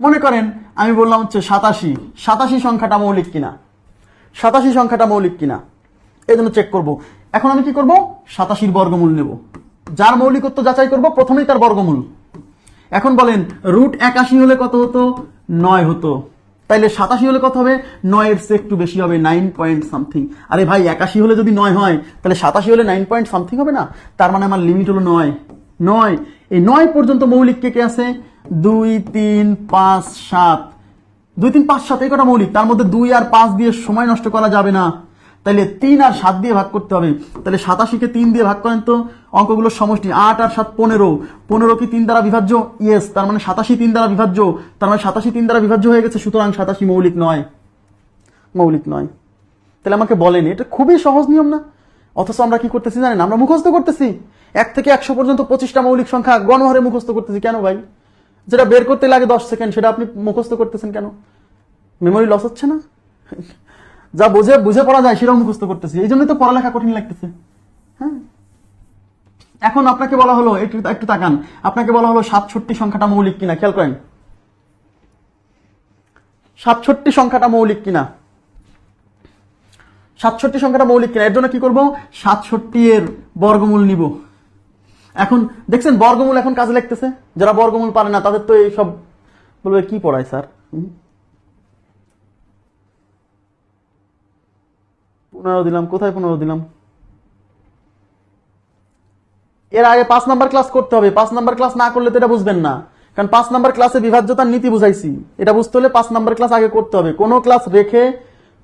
মনে করেন, আমি বললাম হচ্ছে সাতাশি। সাতাশি সংখ্যাটা মৌলিক কিনা? সাতাশি সংখ্যাটা মৌলিক কিনা? এই জন্য চেক করব। এখন আমি কি করব? সাতাশির বর্গমূল নেব। যার মৌলিকত্ব যাচাই করব, প্রথমেই তার বর্গমূল। এখন বলেন রুট একাশি হলে কত হতো? নয় হতো। তাইলে সাতাশি হলে কত হবে? নয়ের চেয়ে একটু বেশি হবে নাইন পয়েন্ট সামথিং আরে ভাই, একাশি হলে যদি নয় হয়, তাহলে সাতাশি হলে নাইন পয়েন্ট সামথিং হবে না? তার মানে আমার লিমিট হলো নয়। নয়। এই নয় পর্যন্ত মৌলিক কে কে আছে? দুই, তিন, পাঁচ, সাত। দুই, তিন, পাঁচ, সাত, এই কটা মৌলিক। তার মধ্যে দুই আর পাঁচ দিয়ে সময় নষ্ট করা যাবে না। তাহলে তিন আর সাত দিয়ে ভাগ করতে হবে। তাহলে সাতাশিকে তিন দিয়ে ভাগ করেন তো অঙ্কগুলোর সমষ্টি আট আর সাত পনেরো। পনেরো কি তিন দ্বারা বিভাজ্য? ইয়েস তার মানে সাতাশি তিন দ্বারা বিভাজ্য। তার মানে সাতাশি তিন দ্বারা বিভাজ্য হয়ে গেছে, সুতরাং সাতাশি মৌলিক নয়। মৌলিক নয়। তাহলে আমাকে বলেন, এটা খুবই সহজ নিয়ম না? অথচ আমরা কি করতেছি জানেন? আমরা মুখস্থ করতেছি। এক থেকে একশো পর্যন্ত পঁচিশটা মৌলিক সংখ্যা গণহারে মুখস্থ করতেছি। কেন ভাই? যেটা বের করতে লাগে দশ সেকেন্ড, সেটা আপনি মুখস্থ করতেছেন কেন? মেমোরি লস হচ্ছে না? যা বুঝে বুঝে পড়া যায়, সেটাও মুখস্থ করতেছি। এই জন্যই তো পড়ালেখা কঠিন লাগতেছে। হ্যাঁ? এখন আপনাকে বলা হলো, একটু একটু তাকান। আপনাকে বলা হলো সাতষট্টি সংখ্যাটা মৌলিক কিনা, খেয়াল করেন। সাতষট্টি সংখ্যাটা মৌলিক কিনা? সাতষট্টি সংখ্যাটা মৌলিক কিনা? এর জন্য কি করব? সাতষট্টি এর বর্গমূল নিব। এখন, দেখছেন, বর্গমূল এখন কাজে লাগতেছে? যারা বর্গমূল পারে না, তাদের তো এইসব বলবে, কি পড়ায়, স্যার? পনেরো দিলাম, কোথায় পনেরো দিলাম? এর আগে পাঁচ নাম্বার ক্লাস করতে হবে। পাঁচ নাম্বার ক্লাস না করলে তো এটা বুঝবেন না। কারণ পাঁচ নাম্বার ক্লাসে বিভাজ্যতার নীতি বুঝাইছি। এটা বুঝতে হলে পাঁচ নাম্বার ক্লাস আগে করতে হবে। কোনো ক্লাস রেখে,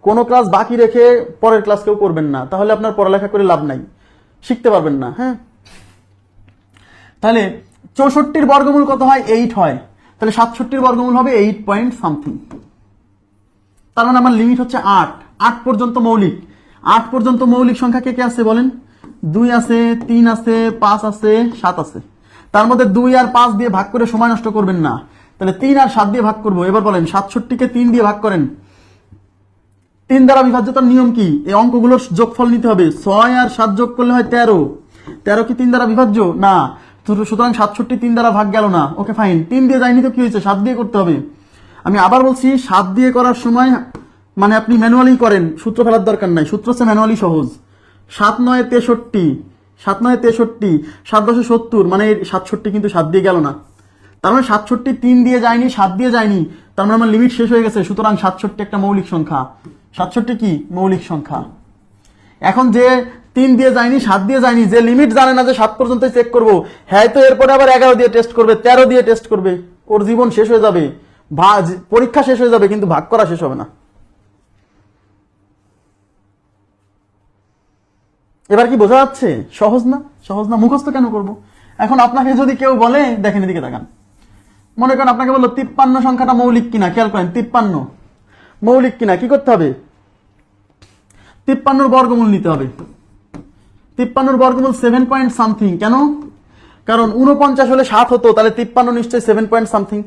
কোনো ক্লাস বাকি রেখে পরের ক্লাস কেউ করবেন না। তাহলে আপনার পড়ালেখা করে লাভ নাই। শিখতে পারবেন না হ্যাঁ? তাহলে চৌষট্টির বর্গমূল কত হয়? এইট হয়। তাহলে সাতষট্টির বর্গমূল হবে এইট পয়েন্ট সামথিং তার মানে আমার লিমিট হচ্ছে আট। আট পর্যন্ত মৌলিক। আট পর্যন্ত মৌলিক সংখ্যা কে কে আছে বলেন? দুই আছে, তিন আছে, পাঁচ আছে, সাত আছে। তার মধ্যে দুই আর পাঁচ দিয়ে ভাগ করে সময় নষ্ট করবেন না। তাহলে তিন আর সাত দিয়ে ভাগ করব। এবার বলেন, সাতষট্টিকে তিন দিয়ে ভাগ করেন। তিন দ্বারা বিভাজ্যতার নিয়ম কি? এই অঙ্কগুলোর যোগফল নিতে হবে। ছয় আর সাত যোগ করলে হয় তেরো। তেরো কি তিন দ্বারা বিভাজ্য? না। সুতরাং সাতষট্টি তিন দ্বারা ভাগ গেল না। ওকে ফাইন তিন দিয়ে যায়নি তো কি হয়েছে? সাত দিয়ে করতে হবে। আমি আবার বলছি, সাত দিয়ে করার সময় মানে আপনি ম্যানুয়ালি করেন, সূত্র ফেলার দরকার নাই। সূত্র হচ্ছে ম্যানুয়ালি সহজ। সাত নয় তেষট্টি, সাত নয় তেষট্টি, সাত দশে সত্তর মানে সাতষট্টি কিন্তু সাত দিয়ে গেল না। তার মানে সাতষট্টি তিন দিয়ে যায়নি, সাত দিয়ে যায়নি, তার মানে আমার লিমিট শেষ হয়ে গেছে। সুতরাং সাতষট্টি একটা মৌলিক সংখ্যা। সাতষট্টি কি? মৌলিক সংখ্যা। এখন যে তিন দিয়ে যায়নি, সাত দিয়ে যায়নি, যে লিমিট জানে না যে সাত পর্যন্ত চেক করব হ্যাঁ তো এরপরে আবার এগারো দিয়ে টেস্ট করবে, তেরো দিয়ে টেস্ট করবে, ওর জীবন শেষ হয়ে যাবে পরীক্ষা শেষ হয়ে যাবে, কিন্তু ভাগ করা শেষ হবে না। এবার কি বোঝা যাচ্ছে? সহজ না? সহজ না? মুখস্থ কেন করব? এখন আপনাকে যদি কেউ বলে, দেখেন এদিকে তাকান। মনে করেন আপনাকে বলল, তিপ্পান্ন সংখ্যাটা মৌলিক কিনা, খেয়াল করেন, তিপ্পান্ন। মৌলিক কিনা, কি করতে হবে? তিপ্পান্নর বর্গমূল নিতে হবে। তিপ্পান্নর বর্গমূল সেভেন পয়েন্ট সামথিং কেন? কারণ উনপঞ্চাশ হলে সাত হতো, তাহলে তিপ্পান্ন নিশ্চয়ই সেভেন পয়েন্ট সামথিং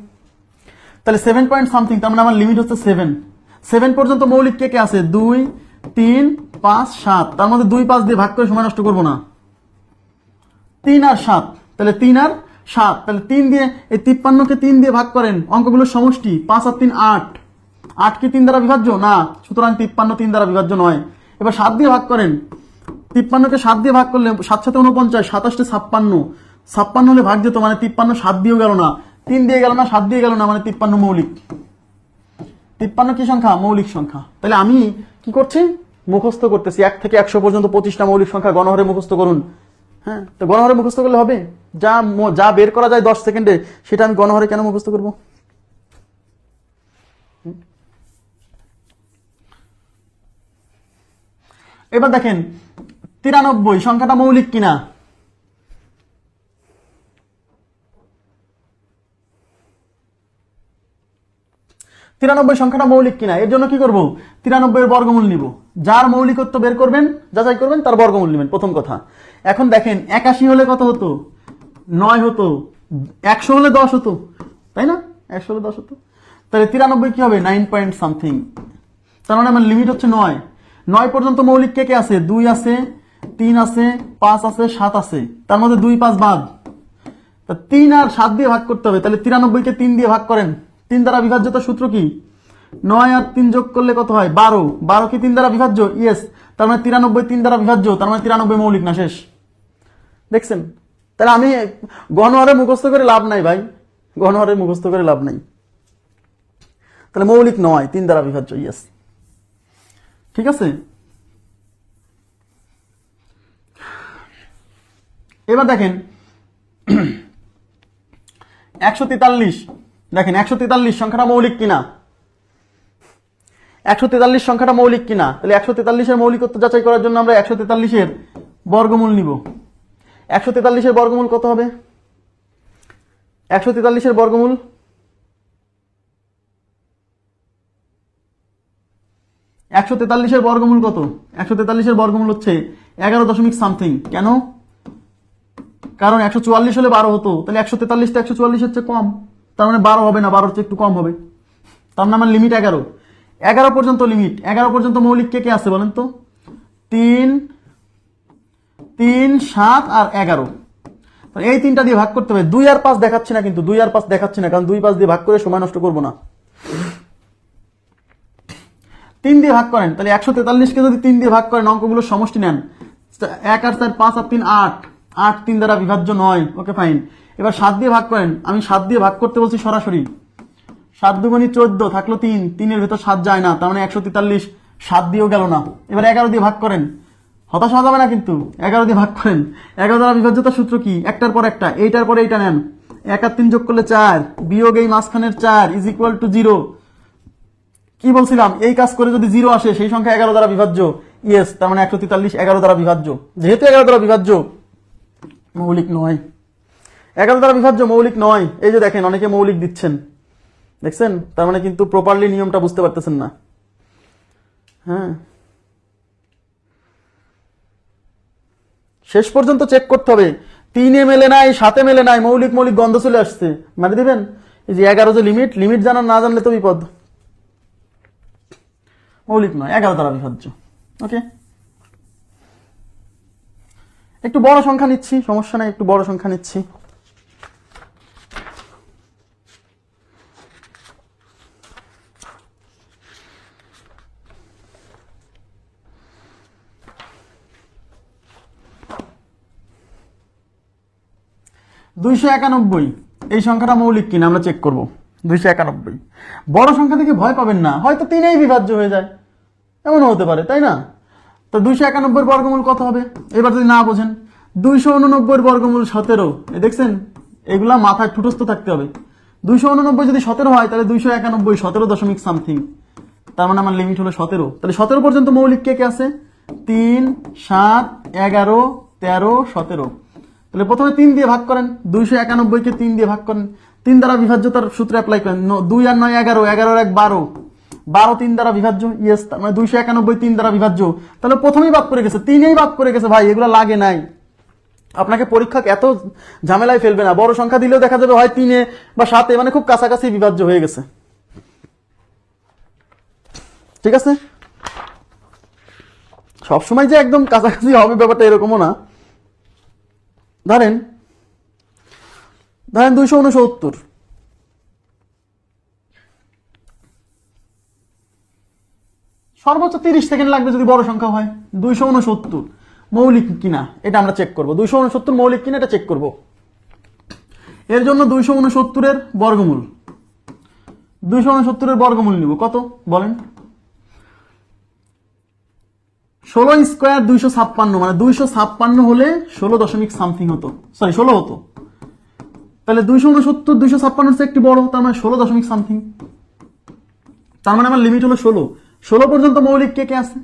তাহলে সেভেন পয়েন্ট সামথিং তার মানে আমার লিমিট হচ্ছে সেভেন সেভেন পর্যন্ত মৌলিক কে কে আছে? দুই, তিন, পাঁচ, সাত। তার মধ্যে দুই, পাঁচ দিয়ে ভাগ করে সময় নষ্ট করব না। তিন আর সাত, তাহলে তিন আর সাত। তাহলে তিন দিয়ে, এই তিপ্পান্নকে তিন দিয়ে ভাগ করেন অঙ্কগুলোর সমষ্টি, পাঁচ আর তিন আট। আট কি তিন দ্বারা বিভাজ্য? না, সুতরাং তিপ্পান্ন তিন দ্বারা বিভাজ্য নয়। এবার সাত দিয়ে ভাগ করেন তিপ্পান্নকে সাত দিয়ে ভাগ করলে সাত সাথে উনপঞ্চাশ সাতাশটা ছাপ্পান্ন। ছাপ্পান্ন হলে ভাগ যেত মানে তিপ্পান্ন সাত দিয়েও গেল না। তিন দিয়ে গেল না, সাত দিয়ে গেল না মানে তিপ্পান্ন মৌলিক। তিপ্পান্ন কি সংখ্যা? মৌলিক সংখ্যা। তাহলে আমি কি করছি? মুখস্থ করতেছি। এক থেকে একশো পর্যন্ত পঁচিশটা মৌলিক সংখ্যা গণহারে মুখস্থ করুন। হ্যাঁ তো গণহারে মুখস্থ করলে হবে? যা যা বের করা যায় দশ সেকেন্ডে, সেটা আমি গণহারে কেন মুখস্থ করব? এবার দেখেন তিরানব্বই, সংখ্যাটা মৌলিক কিনা? তিরানব্বই সংখ্যাটা মৌলিক কিনা? এর জন্য কি করব? তিরানব্বই এর বর্গমূল নিব। যার মৌলিকত্ব বের করবেন, যাচাই করবেন, তার বর্গমূল নেবেন, প্রথম কথা। এখন দেখেন, একাশি হলে কত হতো? নয় হতো। একশো হলে দশ হতো। তাই না? একশো হলে দশ হতো। তাহলে তিরানব্বই কি হবে? Nine point something. তার মানে আমার লিমিট হচ্ছে নয়। নয় পর্যন্ত মৌলিক কে কে আছে? দুই আছে তিন আছে, পাঁচ আছে, সাত আছে। তার মধ্যে দুই, পাঁচ বাদ। তিন আর সাত দিয়ে ভাগ করতে হবে। তাহলে তিরানব্বইকে তিন দিয়ে ভাগ করেন। তিন দ্বারা বিভাজ্যতার সূত্র কি? নয় আর তিন যোগ করলে কত হয়? বারো। বারো কি তিন দ্বারা বিভাজ্য? ইয়েস তার মানে তিরানব্বই তিন দ্বারা বিভাজ্য। তার মানে তিরানব্বই মৌলিক না, শেষ। দেখছেন? তাহলে আমি গণহারে মুখস্থ করে লাভ নাই ভাই। গণহারে মুখস্থ করে লাভ নাই। তাহলে মৌলিক নয়, তিন দ্বারা বিভাজ্য ইয়েস ঠিক আছে? এবার দেখেন, একশো তেতাল্লিশ, দেখেন, একশো তেতাল্লিশ সংখ্যাটা মৌলিক কিনা? একশো তেতাল্লিশ সংখ্যাটা মৌলিক কিনা? তাহলে একশো তেতাল্লিশের মৌলিকত্ব যাচাই করার জন্য আমরা একশো তেতাল্লিশের বর্গমূল নিব। একশো তেতাল্লিশের বর্গমূল কত হবে? একশো তেতাল্লিশের বর্গমূল? একশো তেতাল্লিশের বর্গমূল কত? একশো তেতাল্লিশের বর্গমূল হচ্ছে এগারো দশমিক সামথিং। কেন? কারণ একশো চুয়াল্লিশ হলে বারো হতো, তাহলে একশো তেতাল্লিশ তো একশো চুয়াল্লিশ হচ্ছে কম। তার মানে বারো হবে না, বারোর চেয়ে একটু কম হবে। তার মানে আমার লিমিট এগারো। এগারো পর্যন্ত লিমিট এগারো পর্যন্ত মৌলিক কে কে আছে বলেন তো? তিন তিন, সাত আর এগারো। এই তিনটা দিয়ে ভাগ করতে হবে। দুই আর পাঁচ দেখাচ্ছি না কিন্তু, দুই আর পাঁচ দেখাচ্ছি না, কারণ দুই পাঁচ দিয়ে ভাগ করে সময় নষ্ট করব না। তিন দিয়ে ভাগ করেন, তাহলে একশো তেতাল্লিশকে যদি তিন দিয়ে ভাগ করেন, অঙ্কগুলোর সমষ্টি নেন। এক আর চার, পাঁচ আর তিন, আট। আট তিন দ্বারা বিভাজ্য নয়। ওকে ফাইন এবার সাত দিয়ে ভাগ করেন। আমি সাত দিয়ে ভাগ করতে বলছি সরাসরি। সাত দুগুণি চোদ্দ থাকল তিন। তিনের ভেতর সাত যায় না। তার মানে একশো তেতাল্লিশ সাত দিয়েও গেল না। এবার এগারো দিয়ে ভাগ করেন। হতাশ হওয়া যাবে না কিন্তু। এগারো দিয়ে ভাগ করেন। এগারো দ্বারা বিভাজ্যতার সূত্র কি? একটার পর একটা। এইটার পরে এইটা নেন। এক আর তিন যোগ করলে চার। বিয়োগ এই মাঝখানের চার ইজ ইকুয়াল টু জিরো কি বলছিলাম? এই কাজ করে যদি জিরো আসে, সেই সংখ্যা এগারো দ্বারা বিভাজ্য। ইয়েস তার মানে একশো তেতাল্লিশ এগারো দ্বারা বিভাজ্য। যেহেতু এগারো দ্বারা বিভাজ্য মৌলিক নয়। এগারো দ্বারা বিভাজ্য মৌলিক নয়। এই যে দেখেন, অনেকে মৌলিক দিচ্ছেন। দেখছেন? তার মানে কিন্তু প্রপারলি নিয়মটা বুঝতে পারতেছেন না। হ্যাঁ। শেষ পর্যন্ত চেক করতে হবে। তিনে মেলে নাই, সাতে মেলে নাই, মৌলিক মৌলিক গন্ধ চলে আসছে। মানে দিবেন? এই যে এগারো যে লিমিট লিমিট জানার না জানলে তো বিপদ। মৌলিক নয় এগারো দ্বারা বিভাজ্য। ওকে একটু বড় সংখ্যা নিচ্ছি, সমস্যা নাই, একটু বড় সংখ্যা নিচ্ছি। দুইশো একানব্বই, এই সংখ্যাটা মৌলিক কিনা, আমরা চেক করব। দুইশো একানব্বই। বড় সংখ্যা থেকে ভয় পাবেন না, হয়তো তিনেই বিভাজ্য হয়ে যায়। এমনও হতে পারে, তাই না? তো দুইশো একানব্বই বর্গমূল কত হবে? এবার যদি না বোঝেন, দুইশো উননব্বই বর্গমূল সতেরো। দেখছেন, এগুলা মাথায় ঠুটস্থ থাকতে হবে। দুইশো উননব্বই যদি সতেরো হয়, তাহলে দুইশো একানব্বই সতেরো দশমিক সামথিং তার মানে আমার লিমিট হলো সতেরো। তাহলে সতেরো পর্যন্ত মৌলিক কে কে আছে? তিন, সাত, এগারো, তেরো, সতেরো। তাহলে প্রথমে তিন দিয়ে ভাগ করেন। দুইশো একানব্বইকে তিন দিয়ে ভাগ করেন। তিন দ্বারা বিভাজ্যতার সূত্রে অ্যাপ্লাই করেন। দুই আর নয়, এগারো। এগারোর এক বারো। বারো তিন দ্বারা বিভাজ্য ইয়েস মানে দুইশো একানব্বই তিন দ্বারা বিভাজ্য। তাহলে প্রথমেই বাদ করে গেছে, তিনেই বাদ করে গেছে ভাই, এগুলো লাগে নাই। আপনাকে পরীক্ষা এত ঝামেলায় ফেলবে না, বড় সংখ্যা দিলেও দেখা যাবে হয় তিনে বা সাতে মানে খুব কাছাকাছি বিভাজ্য হয়ে গেছে। ঠিক আছে? সবসময় যে একদম কাছাকাছি হবে ব্যাপারটা এরকমও না। ধরেন ধরেন দুইশো উনসত্তর। সর্বোচ্চ তিরিশ সেকেন্ড লাগবে যদি বড় সংখ্যা হয়। দুইশো উনসত্তর মৌলিক কিনা, এটা আমরা চেক করব। দুইশো উনসত্তর মৌলিক কিনা, এটা চেক করব। এর জন্য দুইশো উনসত্তরের বর্গমূল। দুইশো উনসত্তরের বর্গমূল নিব। কত? বলেন। ষোলো স্কোয়ার দুইশো ছাপ্পান্ন মানে দুইশো ছাপ্পান্ন হলে ষোলো দশমিক সামথিং হতো। সরি, ষোলো হতো। তাহলে দুইশো উনসত্তর দুইশো ছাপ্পান্ন একটি বড়, তার মানে ষোলো দশমিক সামথিং। তার মানে আমার লিমিট হলো ষোলো। ষোলো পর্যন্ত মৌলিক কে কে আছে?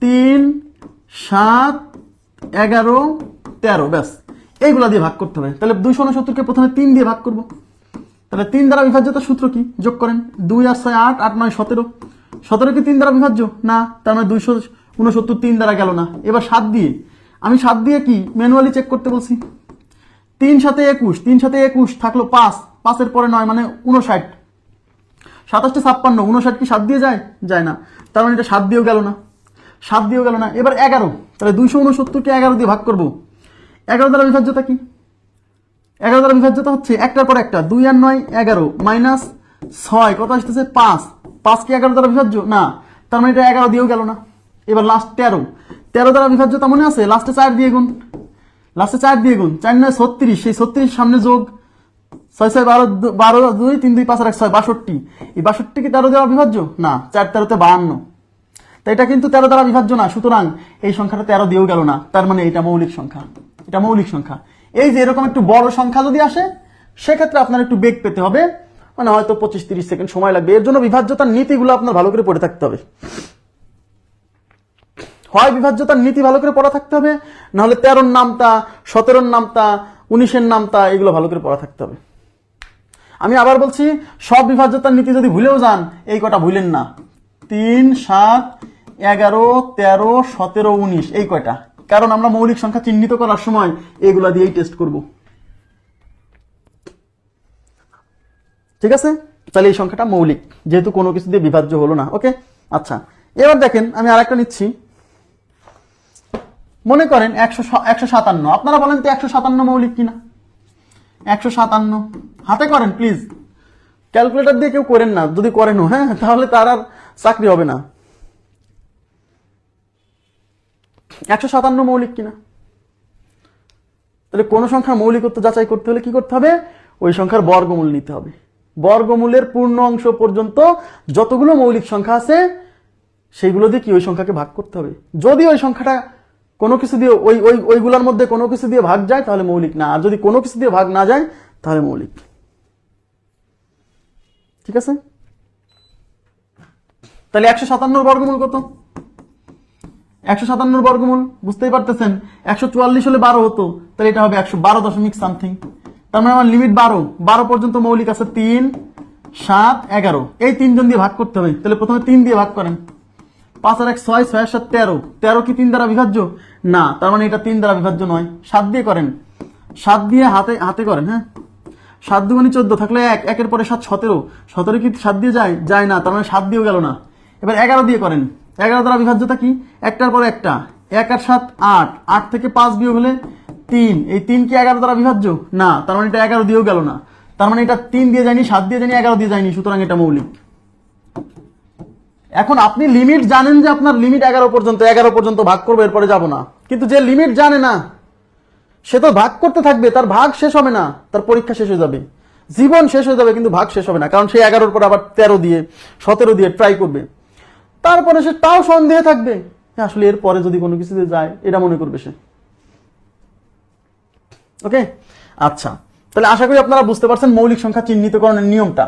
তিন, সাত, এগারো, তেরো, ব্যাস। এইগুলা দিয়ে ভাগ করতে হবে। তাহলে দুইশো উনসত্তরকে প্রথমে তিন দিয়ে ভাগ করব। তাহলে তিন দ্বারা বিভাজ্যতার সূত্র কি? যোগ করেন। দুই আর ছয় আট আট নয় সতেরো। সতেরো কি তিন দ্বারা বিভাজ্য? না, তার মানে দুইশো উনসত্তর তিন দ্বারা গেল না। এবার সাত দিয়ে। আমি সাত দিয়ে কি ম্যানুয়ালি চেক করতে বলছি? তিন সাথে একুশ, তিন সাথে একুশ থাকল পাঁচ। পাঁচের পরে নয় মানে উনষাট সাতাশটা ছাপ্পান্ন উনষাট কি সাত দিয়ে যায়? যায় না। তার মানে এটা সাত দিয়েও গেল না। সাত দিয়েও গেল না। এবার এগারো। তাহলে দুইশো উনসত্তরকে এগারো দিয়ে ভাগ করব। এগারো দ্বারা বিভাজ্যতা কি? এগারো দ্বারা বিভাজ্যতা হচ্ছে একটার পর একটা। দুই আর নয়, এগারো। মাইনাস ছয়। কত আসতেছে? পাঁচ। পাঁচ কি এগারো দ্বারা বিভাজ্য? না। তার মানে এটা এগারো দিয়েও গেল না। এবার লাস্ট তেরো। তেরো দ্বারা বিভাজ্য তার মনে আছে? লাস্টে চার দিয়ে গুণ। লাস্টে চার দিয়ে গুণ। চার নয়, ছত্রিশ। সেই ছত্রিশ সামনে যোগ। ছয় ছয় বারো বারো দুই তিন দুই পাঁচ আর এক ছয় বাষট্টি। এই বাষট্টি কি তেরো দেওয়া বিভাজ্য? না, চার তেরোতে বাহান্ন। তো এটা কিন্তু তেরো দ্বারা বিভাজ্য না, সুতরাং এই সংখ্যাটা তেরো দিয়েও গেল না, তার মানে এটা মৌলিক সংখ্যা। এটা মৌলিক সংখ্যা। এই যে এরকম একটু বড় সংখ্যা যদি আসে, সেক্ষেত্রে আপনার একটু বেগ পেতে হবে। মানে হয়তো পঁচিশ, তিরিশ সেকেন্ড সময় লাগবে। এর জন্য বিভাজ্যতার নীতিগুলো আপনার ভালো করে পড়ে থাকতে হবে। হয় বিভাজ্যতার নীতি ভালো করে পড়া থাকতে হবে, নাহলে তেরোর নামতা, সতেরোর নামতা, উনিশের নামতা, এগুলো ভালো করে পড়া থাকতে হবে। আমি আবার বলছি, সব বিভাজ্যতার নীতি যদি ভুলেও যান, এই কটা ভুলেন না। তিন, সাত, এগারো, তেরো, সতেরো, উনিশ, এই কয়টা। কারণ আমরা মৌলিক সংখ্যা চিহ্নিত করার সময় এগুলা দিয়েই টেস্ট করব। ঠিক আছে? তাহলে এই সংখ্যাটা মৌলিক। যেহেতু কোনো কিছু দিয়ে বিভাজ্য হলো না। ওকে? আচ্ছা। এবার দেখেন, আমি আর একটা নিচ্ছি। মনে করেন একশো একশো সাতান্ন। আপনারা বলেন তো একশো সাতান্ন মৌলিক কিনা? একশো সাতান্ন। হাতে করেন প্লিজ ক্যালকুলেটর দিয়ে কেউ করেন না, যদি করেনও হ্যাঁ? তাহলে তার আর চাকরি হবে না। একশো সাতান্ন মৌলিক কিনা? তাহলে কোন সংখ্যার মৌলিকত্ব যাচাই করতে হলে কি করতে হবে? ওই সংখ্যার বর্গমূল নিতে হবে। বর্গমূলের পূর্ণ অংশ পর্যন্ত যতগুলো মৌলিক সংখ্যা আছে, সেইগুলো দিয়ে কি ওই সংখ্যাকে ভাগ করতে হবে? যদি ওই সংখ্যাটা কোনো কিছু দিয়ে ওই ওই, ওইগুলোর মধ্যে কোনো কিছু দিয়ে ভাগ যায়, তাহলে মৌলিক না। আর যদি কোনো কিছু দিয়ে ভাগ না যায়, তাহলে মৌলিক। ঠিক আছে? তাহলে একশো সাতান্নর বর্গমূল কত? একশো সাতান্নর বর্গমূল, বুঝতেই পারতেছেন? একশো চুয়াল্লিশ হলে বারো হতো, তাহলে এটা হবে একশো বারো দশমিক সামথিং। তার মানে আমার লিমিট বারো। বারো পর্যন্ত মৌলিক আছে তিন, সাত, এগারো। এই তিনজন দিয়ে ভাগ করতে হবে। তাহলে প্রথমে তিন দিয়ে ভাগ করেন। পাঁচ আর এক ছয় ছয় সাত তেরো। তেরো কি তিন দ্বারা বিভাজ্য? না, তার মানে এটা তিন দ্বারা বিভাজ্য নয়। সাত দিয়ে করেন। সাত দিয়ে হাতে হাতে করেন হ্যাঁ? সাত দুগুণি চোদ্দ থাকলে এক, একের পরে সাত সতেরো। সতেরো কি সাত দিয়ে যায়? যায় না, তার মানে সাত দিয়েও গেল না। এবার এগারো দিয়ে করেন। এগারো দ্বারা বিভাজ্যতা কি? একটার পরে একটা। এক আর সাত, আট। আট থেকে পাঁচ বিয়োগ হলে তিন। এই তিন কি এগারো দ্বারা বিভাজ্য? না, তার মানে এটা এগারো দিয়েও গেল না। তার মানে এটা তিন দিয়ে যায়নি, সাত দিয়ে যায়নি, এগারো দিয়ে যায়নি, সুতরাং এটা মৌলিক। এখন আপনি লিমিট জানেন যে আপনার লিমিট এগারো পর্যন্ত এগারো পর্যন্ত ভাগ করব, এরপরে যাব না। কিন্তু যে লিমিট জানে না, সে তো ভাগ করতে থাকবে, তার ভাগ শেষ হবে না, তার পরীক্ষা শেষ হয়ে যাবে। জীবন শেষ হয়ে যাবে, কিন্তু ভাগ শেষ হবে না, কারণ সে এগারোর পর আবার তেরো দিয়ে, সতেরো দিয়ে ট্রাই করবে। তারপরে সে তাও সন্দেহে থাকবে আসলে এর পরে যদি কোনো কিছুতে যায়, এটা মনে করবে সে। ওকে আচ্ছা। তাহলে আশা করি আপনারা বুঝতে পারছেন মৌলিক সংখ্যা চিহ্নিতকরণের নিয়মটা।